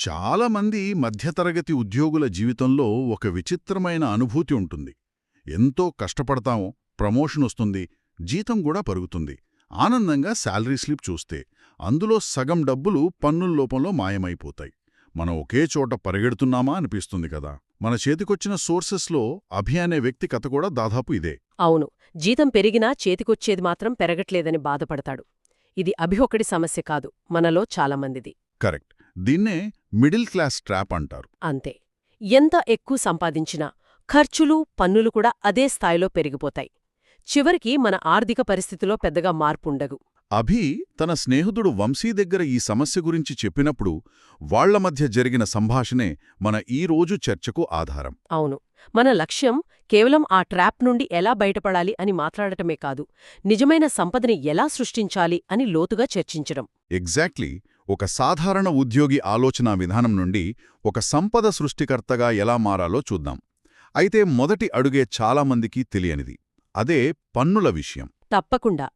చాలామంది మధ్యతరగతి ఉద్యోగుల జీవితంలో ఒక విచిత్రమైన అనుభూతి ఉంటుంది. ఎంతో కష్టపడతాం ప్రమోషన్ వస్తుంది జీతం కూడా పరుగుతుంది. ఆనందంగా శాలరీ స్లిప్ చూస్తే అందులో సగం డబ్బులు పన్నుల లోపంలో మాయమైపోతాయి. మనం ఒకే చోట పరిగెడుతున్నామా అనిపిస్తుంది కదా! మన చేతికొచ్చిన సోర్సెస్లో అభి అనే వ్యక్తి కథ కూడా దాదాపు ఇదే. అవును జీతం పెరిగినా చేతికొచ్చేది మాత్రం పెరగట్లేదని బాధపడతాడు. ఇది అభిహొక్కడి సమస్య కాదు మనలో చాలామందిది. కరెక్ట్. దీన్నే మిడిల్ క్లాస్ ట్రాప్ అంటారు. అంతే. ఎంత ఎక్కువ సంపాదించినా ఖర్చులు పన్నులు కూడా అదే స్థాయిలో పెరిగిపోతాయి. చివరికి మన ఆర్థిక పరిస్థితిలో పెద్దగా మార్పుండగు అభి తన స్నేహితుడు వంశీ దగ్గర ఈ సమస్య గురించి చెప్పినప్పుడు వాళ్ళ మధ్య జరిగిన సంభాషణే మన ఈ రోజు చర్చకు ఆధారం. అవును. మన లక్ష్యం కేవలం ఆ ట్రాప్ నుండి ఎలా బయటపడాలి అని మాట్లాడటమే కాదు నిజమైన సంపదని ఎలా సృష్టించాలి అని లోతుగా చర్చించడం. ఎగ్జాక్ట్లీ ఒక సాధారణ ఉద్యోగి ఆలోచనా విధానం నుండి ఒక సంపద సృష్టికర్తగా ఎలా మారాలో చూద్దాం. అయితే మొదటి అడుగే చాలామందికి తెలియనిది. అదే పన్నుల విషయం. తప్పకుండా.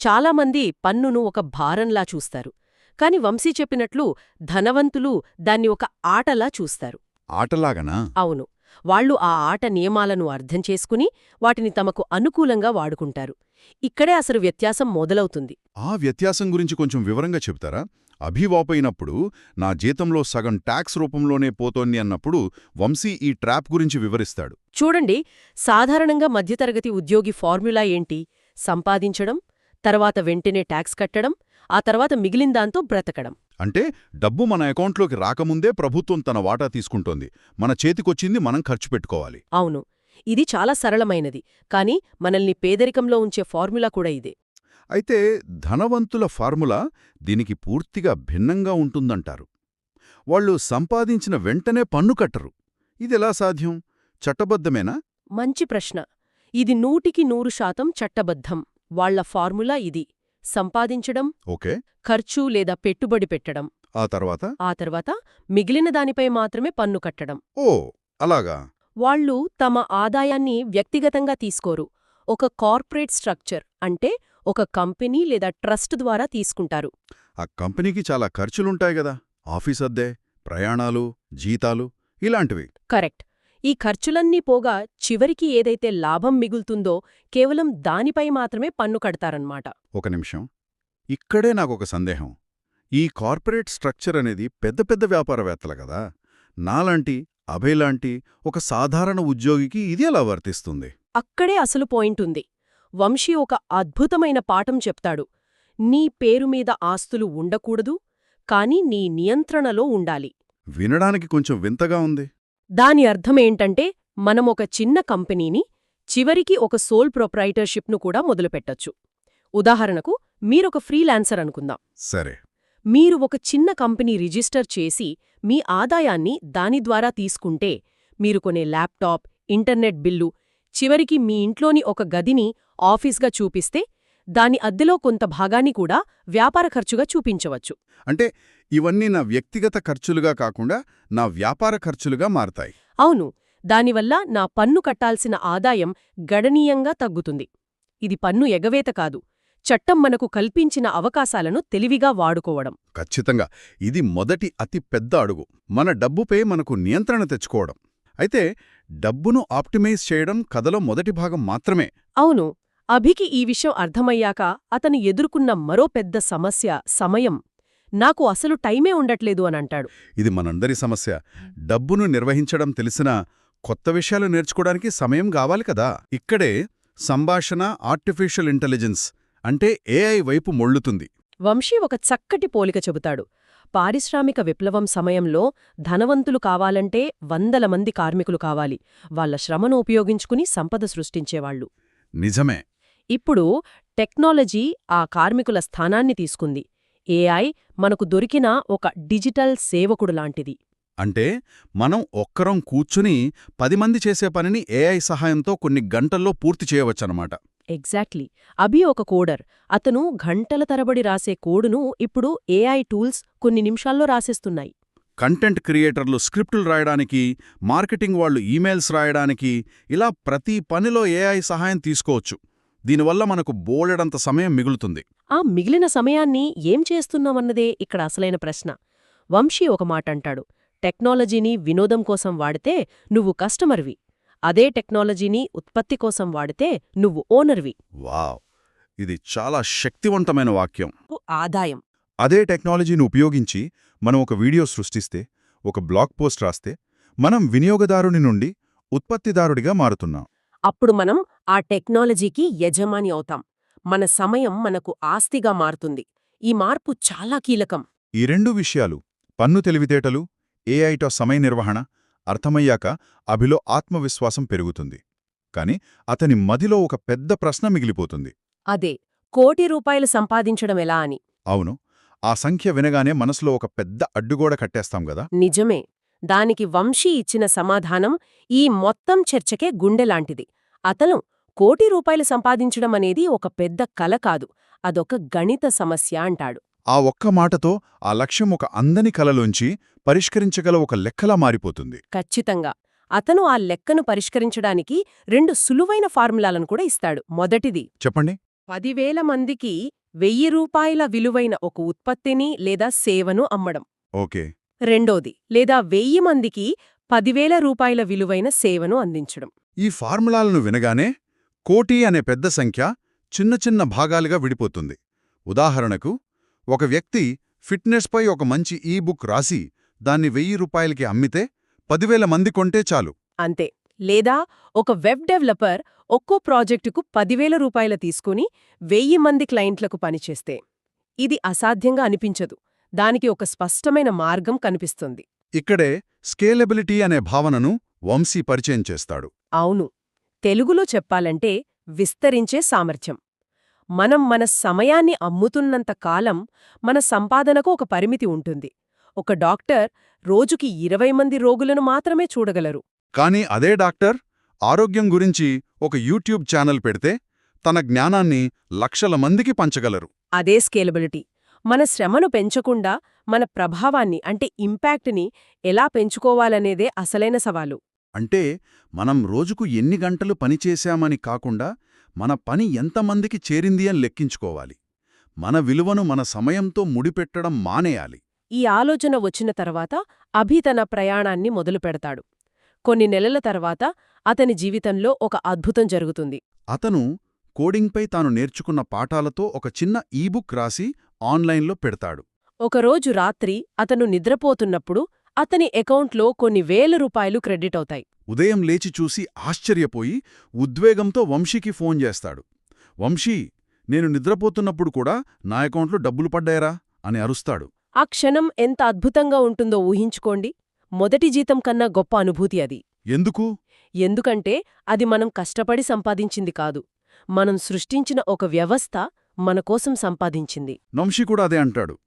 చాలామంది పన్నును ఒక భారంలా చూస్తారు. కాని వంశీ చెప్పినట్లు ధనవంతులు దాన్ని ఒక ఆటలా చూస్తారు. ఆటలాగనా? అవును. వాళ్ళు ఆ ఆట నియమాలను అర్థం చేసుకుని వాటిని తమకు అనుకూలంగా వాడుకుంటారు. ఇక్కడే అసలు వ్యత్యాసం మొదలవుతుంది. ఆ వ్యత్యాసం గురించి కొంచెం వివరంగా చెప్తారా అభివాపైనప్పుడు నా జీతంలో సగం ట్యాక్స్ రూపంలోనే పోతోంది అన్నప్పుడు వంశీ ఈ ట్రాప్ గురించి వివరిస్తాడు. చూడండి సాధారణంగా మధ్యతరగతి ఉద్యోగి ఫార్ములా ఏంటి? సంపాదించడం తర్వాత వెంటనే ట్యాక్స్ కట్టడం ఆ తర్వాత మిగిలిందాంతో బ్రతకడం. అంటే డబ్బు మన అకౌంట్లోకి రాకముందే ప్రభుత్వం తన వాటా తీసుకుంటోంది. మన చేతికొచ్చింది మనం ఖర్చు పెట్టుకోవాలి. అవును. ఇది చాలా సరళమైనది. కాని మనల్ని పేదరికంలో ఉంచే ఫార్ములా కూడా ఇదే. అయితే ధనవంతుల ఫార్ములా దీనికి పూర్తిగా భిన్నంగా ఉంటుందంటారు. వాళ్ళు సంపాదించిన వెంటనే పన్ను కట్టరు. ఇదెలా సాధ్యం? చట్టబద్ధమేనా? మంచి ప్రశ్న. ఇది నూటికి నూరు శాతం చట్టబద్ధం. వాళ్ళ ఫార్ములా ఇది. సంపాదించడం ఓకే. ఖర్చు లేదా పెట్టుబడి పెట్టడం. ఆ తర్వాత? ఆ తర్వాత మిగిలిన దానిపై మాత్రమే పన్ను కట్టడం. ఓ అలాగా. వాళ్ళు తమ ఆదాయాన్ని వ్యక్తిగతంగా తీసుకోరు. ఒక కార్పొరేట్ స్ట్రక్చర్ అంటే ఒక కంపెనీ లేదా ట్రస్ట్ ద్వారా తీసుకుంటారు. ఆ కంపెనీకి చాలా ఖర్చులుంటాయి గదా ఆఫీస్ అద్దె ప్రయాణాలు జీతాలు ఇలాంటివి. కరెక్ట్. ఈ ఖర్చులన్నీ పోగా చివరికి ఏదైతే లాభం మిగులుతుందో కేవలం దానిపై మాత్రమే పన్ను కడతారన్మాట ఒక నిమిషం. ఇక్కడే నాకొక సందేహం. ఈ కార్పొరేట్ స్ట్రక్చర్ అనేది పెద్ద పెద్ద వ్యాపారవేత్తలు కదా. నాలాంటి అభయలాంటి ఒక సాధారణ ఉద్యోగికి ఇది ఎలా వర్తిస్తుంది? అక్కడే అసలు పాయింట్ ఉంది. వంశీ ఒక అద్భుతమైన పాఠం చెప్తాడు. నీ పేరు మీద ఆస్తులు ఉండకూడదు కాని నీ నియంత్రణలో ఉండాలి. వినడానికి కొంచెం వింతగా ఉంది. దాని అర్థమేంటంటే మనం ఒక చిన్న కంపెనీని చివరికి ఒక సోల్ ప్రొప్రైటర్షిప్ను కూడా మొదలుపెట్టొచ్చు. ఉదాహరణకు మీరొక ఫ్రీలాన్సర్ అనుకుందాం. సరే. మీరు ఒక చిన్న కంపెనీ రిజిస్టర్ చేసి మీ ఆదాయాన్ని దాని ద్వారా తీసుకుంటే మీరు కొనే ల్యాప్టాప్ ఇంటర్నెట్ బిల్లు చివరికి మీ ఇంట్లోని ఒక గదిని ఆఫీస్గా చూపిస్తే దాని అద్దెలో కొంత భాగాన్ని కూడా వ్యాపార ఖర్చుగా చూపించవచ్చు. అంటే ఇవన్నీ నా వ్యక్తిగత ఖర్చులుగా కాకుండా నా వ్యాపార ఖర్చులుగా మారతాయి. అవును దానివల్ల నా పన్ను కట్టాల్సిన ఆదాయం గణనీయంగా తగ్గుతుంది. ఇది పన్ను ఎగవేత కాదు చట్టం మనకు కల్పించిన అవకాశాలను తెలివిగా వాడుకోవడం. ఖచ్చితంగా ఇది మొదటి అతి పెద్ద అడుగు. మన డబ్బుపై మనకు నియంత్రణ తెచ్చుకోవడం. అయితే డబ్బును ఆప్టిమైజ్ చేయడం కథలో మొదటి భాగం మాత్రమే. అవును. అభికి ఈ విషయం అర్థమయ్యాక అతను ఎదుర్కొన్న మరో పెద్ద సమస్య సమయం. నాకు అసలు టైమే ఉండట్లేదు అనంటాడు ఇది మనందరి సమస్య. డబ్బును నిర్వహించడం తెలిసినా కొత్త విషయాలు నేర్చుకోవడానికి సమయం కావాలి కదా. ఇక్కడే సంభాషణ ఆర్టిఫిషియల్ ఇంటెలిజెన్స్ అంటే ఏఐ వైపు మొళ్ళుతుంది. వంశీ ఒక చక్కటి పోలిక చెబుతాడు. పారిశ్రామిక విప్లవం సమయంలో ధనవంతులు కావాలంటే వందల మంది కార్మికులు కావాలి. వాళ్ళ శ్రమను ఉపయోగించుకుని సంపద సృష్టించేవాళ్ళు నిజమే. ఇప్పుడు టెక్నాలజీ ఆ కార్మికుల స్థానాన్ని తీసుకుంది. ఏఐ మనకు దొరికిన ఒక డిజిటల్ సేవకుడు లాంటిది. అంటే మనం ఒక్కరం కూర్చుని పది మంది చేసే పనిని ఏఐ సహాయంతో కొన్ని గంటల్లో పూర్తి చేయవచ్చనమాట ఎగ్జాక్ట్లీ అభి ఒక కోడర్. అతను గంటల తరబడి రాసే కోడును ఇప్పుడు ఏఐ టూల్స్ కొన్ని నిమిషాల్లో రాసేస్తున్నాయి. కంటెంట్ క్రియేటర్లు స్క్రిప్టులు రాయడానికి మార్కెటింగ్ వాళ్ళు ఈమెయిల్స్ రాయడానికి ఇలా ప్రతి పనిలో ఏఐ సహాయం తీసుకోవచ్చు. దీనివల్ల మనకు బోలెడంత సమయం మిగులుతుంది. ఆ మిగిలిన సమయాన్ని ఏం చేస్తున్నామన్నదే ఇక్కడ అసలైన ప్రశ్న. వంశీ ఒక మాట అంటాడు టెక్నాలజీని వినోదం కోసం వాడితే నువ్వు కస్టమర్వి. అదే టెక్నాలజీని ఉత్పత్తి కోసం వాడితే నువ్వు ఓనర్వి. వావ్! ఇది చాలా శక్తివంతమైన వాక్యం. ఆదాయం. అదే టెక్నాలజీని ఉపయోగించి మనం ఒక వీడియో సృష్టిస్తే ఒక బ్లాగ్ పోస్ట్ రాస్తే మనం వినియోగదారుని నుండి ఉత్పత్తిదారుడిగా మారుతున్నాం. అప్పుడు మనం ఆ టెక్నాలజీకి యజమాని అవుతాం. మన సమయం మనకు ఆస్తిగా మారుతుంది. ఈ మార్పు చాలా కీలకం. ఈ రెండు విషయాలు పన్ను తెలివితేటలు ఏఐటో సమయ నిర్వహణ అర్థమయ్యాక అభిలో ఆత్మవిశ్వాసం పెరుగుతుంది. కాని అతని మదిలో ఒక పెద్ద ప్రశ్న మిగిలిపోతుంది. అదే కోటి రూపాయలు సంపాదించడం ఎలా అని? అవును ఆ సంఖ్య వినగానే మనసులో ఒక పెద్ద అడ్డుగోడ కట్టేస్తాం గదా నిజమే దానికి వంశీ ఇచ్చిన సమాధానం ఈ మొత్తం చర్చకే గుండెలాంటిది అతను కోటి రూపాయలు సంపాదించడం అనేది ఒక పెద్ద కల కాదు అదొక గణిత సమస్య అంటాడు. ఆ ఒక్క మాటతో ఆ లక్ష్యం ఒక అందని కలలోంచి పరిష్కరించగల ఒక లెక్కలా మారిపోతుంది. ఖచ్చితంగా. అతను ఆ లెక్కను పరిష్కరించడానికి రెండు సులువైన ఫార్ములాలను కూడా ఇస్తాడు. మొదటిది చెప్పండి. పదివేల మందికి వెయ్యి రూపాయల విలువైన ఒక ఉత్పత్తిని లేదా సేవను అమ్మడం. ఓకే. రెండోది లేదా వెయ్యి మందికి పదివేల రూపాయల విలువైన సేవను అందించడం. ఈ ఫార్ములాలను వినగానే కోటి అనే పెద్ద సంఖ్య చిన్న చిన్న భాగాలుగా విడిపోతుంది. ఉదాహరణకు ఒక వ్యక్తి ఫిట్నెస్పై ఒక మంచి ఈ బుక్ రాసి దాన్ని వెయ్యి రూపాయలకి అమ్మితే పదివేల మంది కొంటే చాలు. అంతే. లేదా ఒక వెబ్ డెవలపర్ ఒక్కో ప్రాజెక్టుకు పదివేల రూపాయల తీసుకుని వెయ్యి మంది క్లయింట్లకు పనిచేస్తే ఇది అసాధ్యంగా అనిపించదు. దానికి ఒక స్పష్టమైన మార్గం కనిపిస్తుంది. ఇక్కడే స్కేలబిలిటీ అనే భావనను వంశీ పరిచయం చేస్తాడు. అవును. తెలుగులో చెప్పాలంటే విస్తరించే సామర్థ్యం. మనం మన సమయాన్ని అమ్ముతున్నంత కాలం మన సంపాదనకు ఒక పరిమితి ఉంటుంది. ఒక డాక్టర్ రోజుకి ఇరవై మంది రోగులను మాత్రమే చూడగలరు. కానీ అదే డాక్టర్ ఆరోగ్యం గురించి ఒక యూట్యూబ్ ఛానల్ పెడితే తన జ్ఞానాన్ని లక్షల మందికి పంచగలరు. అదే స్కేలబిలిటీ. మన శ్రమను పెంచకుండా మన ప్రభావాన్ని అంటే ఇంపాక్ట్ని ఎలా పెంచుకోవాలనేదే అసలైన సవాలు. అంటే మనం రోజుకు ఎన్ని గంటలు పనిచేశామని కాకుండా మన పని ఎంతమందికి చేరింది అని లెక్కించుకోవాలి. మన విలువను మన సమయంతో ముడిపెట్టడం మానేయాలి. ఈ ఆలోచన వచ్చిన తర్వాత అభి తన ప్రయాణాన్ని మొదలుపెడతాడు కొన్ని నెలల తర్వాత అతని జీవితంలో ఒక అద్భుతం జరుగుతుంది. అతను కోడింగ్పై తాను నేర్చుకున్న పాఠాలతో ఒక చిన్న ఈబుక్ రాసి ఆన్లైన్లో పెడతాడు. ఒకరోజు రాత్రి అతను నిద్రపోతున్నప్పుడు అతని అకౌంట్లో కొన్ని వేల రూపాయలు క్రెడిట్ అవుతాయి. ఉదయం లేచి చూసి ఆశ్చర్యపోయి ఉద్వేగంతో వంశీకి ఫోన్ చేస్తాడు. వంశీ నేను నిద్రపోతున్నప్పుడు కూడా నా అకౌంట్లో డబ్బులు పడ్డాయరా? అని అరుస్తాడు. ఆ క్షణం ఎంత అద్భుతంగా ఉంటుందో ఊహించుకోండి. మొదటి జీతం కన్నా గొప్ప అనుభూతి అది. ఎందుకు? ఎందుకంటే అది మనం కష్టపడి సంపాదించింది కాదు. మనం సృష్టించిన ఒక వ్యవస్థ మనకోసం సంపాదించింది. వంశీ కూడా అదే అంటాడు.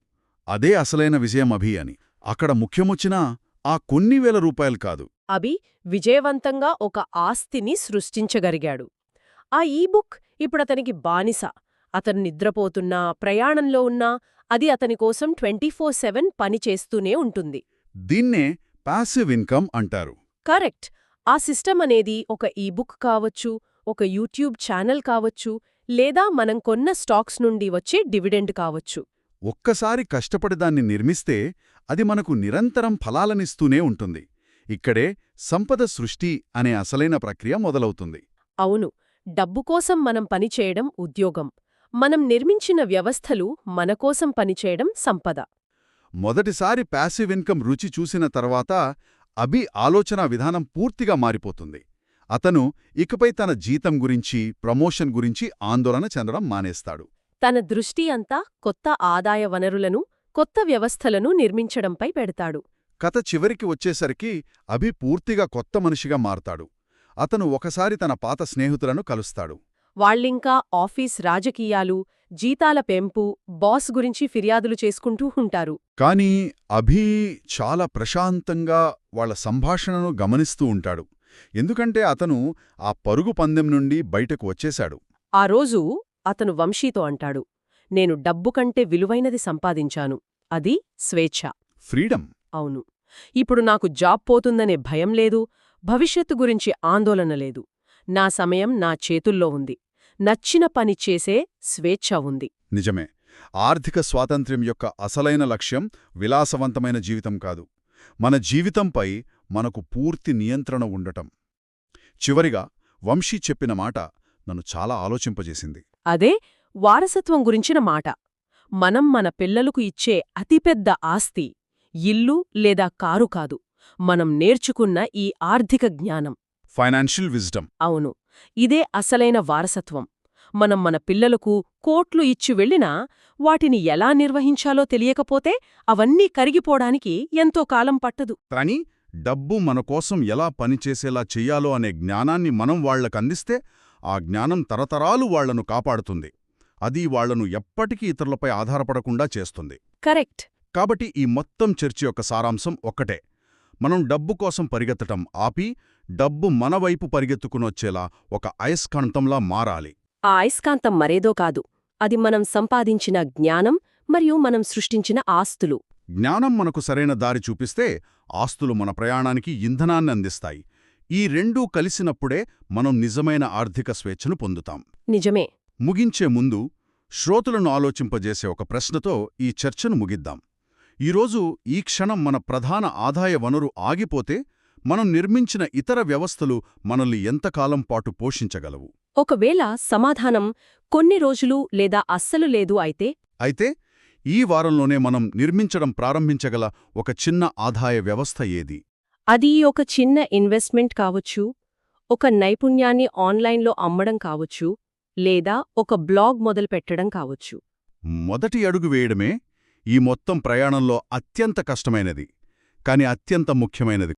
అదే అసలైన విజయం అభి అని. అక్కడ ముఖ్యమొచ్చినా ఆ కొన్ని వేల రూపాయలు కాదు. అభి విజయవంతంగా ఒక ఆస్తిని సృష్టించగలిగాడు. ఆ ఈబుక్ ఇప్పుడతనికి బానిస. అతను నిద్రపోతున్నా ప్రయాణంలో ఉన్నా అది అతని కోసం ట్వంటీ ఫోర్ సెవెన్ పనిచేస్తూనే ఉంటుంది. దీన్నే పాసివ్ ఇన్కమ్ అంటారు. కరెక్ట్. ఆ సిస్టమ్ అనేది ఒక ఈబుక్ కావచ్చు ఒక యూట్యూబ్ ఛానల్ కావచ్చు లేదా మనం కొన్న స్టాక్స్ నుండి వచ్చే డివిడెండ్ కావచ్చు. ఒక్కసారి కష్టపడి దాన్ని నిర్మిస్తే అది మనకు నిరంతరం ఫలాలనిస్తూనే ఉంటుంది. ఇక్కడే సంపద సృష్టి అనే అసలైన ప్రక్రియ మొదలవుతుంది. అవును డబ్బు కోసం మనం పనిచేయడం ఉద్యోగం. మనం నిర్మించిన వ్యవస్థలు మనకోసం పనిచేయడం సంపద. మొదటిసారి ప్యాసివ్ ఇన్కమ్ రుచి చూసిన తర్వాత అభి ఆలోచన విధానం పూర్తిగా మారిపోతుంది. అతను ఇకపై తన జీతం గురించి ప్రమోషన్ గురించి ఆందోళన చెందడం మానేస్తాడు. తన దృష్టి అంతా కొత్త ఆదాయ వనరులను కొత్త వ్యవస్థలను నిర్మించడంపై పెడతాడు. కథ చివరికి వచ్చేసరికి అభి పూర్తిగా కొత్త మనిషిగా మారతాడు. అతను ఒకసారి తన పాత స్నేహితులను కలుస్తాడు. వాళ్ళింకా ఆఫీస్ రాజకీయాలు జీతాల పెంపు బాస్ గురించి ఫిర్యాదులు చేసుకుంటూ ఉంటారు. కాని అభి చాలా ప్రశాంతంగా వాళ్ళ సంభాషణను గమనిస్తూ ఉంటాడు. ఎందుకంటే అతను ఆ పరుగు పందెం నుండి బయటకు వచ్చేశాడు. ఆ రోజు అతను వంశీతో అంటాడు నేను డబ్బు కంటే విలువైనది సంపాదించాను అది స్వేచ్ఛ. ఫ్రీడమ్. అవును. ఇప్పుడు నాకు జాబ్ పోతుందనే భయం లేదు భవిష్యత్తు గురించి ఆందోళన లేదు. నా సమయం నా చేతుల్లో ఉంది. నచ్చిన పని చేసే స్వేచ్ఛ ఉంది. నిజమే. ఆర్థిక స్వాతంత్ర్యం యొక్క అసలైన లక్ష్యం విలాసవంతమైన జీవితం కాదు. మన జీవితంపై మనకు పూర్తి నియంత్రణ ఉండటం. చివరిగా వంశీ చెప్పిన మాట నన్ను చాలా ఆలోచింపజేసింది. అదే వారసత్వం గురించిన మాట. మనం మన పిల్లలకు ఇచ్చే అతిపెద్ద ఆస్తి ఇల్లు లేదా కారు కాదు. మనం నేర్చుకున్న ఈ ఆర్థిక జ్ఞానం. ఫైనాన్షియల్ విజ్డమ్ అవును. ఇదే అసలైన వారసత్వం. మనం మన పిల్లలకు కోట్లు ఇచ్చి వెళ్ళినా వాటిని ఎలా నిర్వహించాలో తెలియకపోతే అవన్నీ కరిగిపోడానికి ఎంతో కాలం పట్టదు. కానీ డబ్బు మన కోసం ఎలా పనిచేసేలా చెయ్యాలో అనే జ్ఞానాన్ని మనం వాళ్ళకందిస్తే ఆ జ్ఞానం తరతరాలు వాళ్ళను కాపాడుతుంది. అది వాళ్ళను ఎప్పటికీ ఇతరులపై ఆధారపడకుండా చేస్తుంది. కరెక్ట్. కాబట్టి ఈ మొత్తం చర్చ యొక్క సారాంశం ఒక్కటే. మనం డబ్బు కోసం పరిగెత్తటం ఆపి డబ్బు మన వైపు పరిగెత్తుకునొచ్చేలా ఒక అయస్కాంతంలా మారాలి. ఆ అయస్కాంతం మరేదో కాదు. అది మనం సంపాదించిన జ్ఞానం మరియు మనం సృష్టించిన ఆస్తులు. జ్ఞానం మనకు సరైన దారి చూపిస్తే ఆస్తులు మన ప్రయాణానికి ఇంధనాన్ని అందిస్తాయి. ఈ రెండూ కలిసినప్పుడే మనం నిజమైన ఆర్థిక స్వేచ్ఛను పొందుతాం. నిజమే. ముగించే ముందు శ్రోతలను ఆలోచింపజేసే ఒక ప్రశ్నతో ఈ చర్చను ముగిద్దాం. ఈరోజు ఈ క్షణం మన ప్రధాన ఆదాయ వనరు ఆగిపోతే మనం నిర్మించిన ఇతర వ్యవస్థలు మనల్ని ఎంతకాలం పాటు పోషించగలవు? ఒకవేళ సమాధానం కొన్ని రోజులు లేదా అస్సలు లేదు అయితే? అయితే ఈ వారంలోనే మనం నిర్మించడం ప్రారంభించగల ఒక చిన్న ఆదాయ వ్యవస్థ ఏది? అది ఒక చిన్న ఇన్వెస్ట్మెంట్ కావచ్చు ఒక నైపుణ్యాన్ని ఆన్లైన్లో అమ్మడం కావచ్చు లేదా ఒక బ్లాగ్ మొదలుపెట్టడం కావచ్చు. మొదటి అడుగు వేయడమే ఈ మొత్తం ప్రయాణంలో అత్యంత కష్టమైనది కాని అత్యంత ముఖ్యమైనది.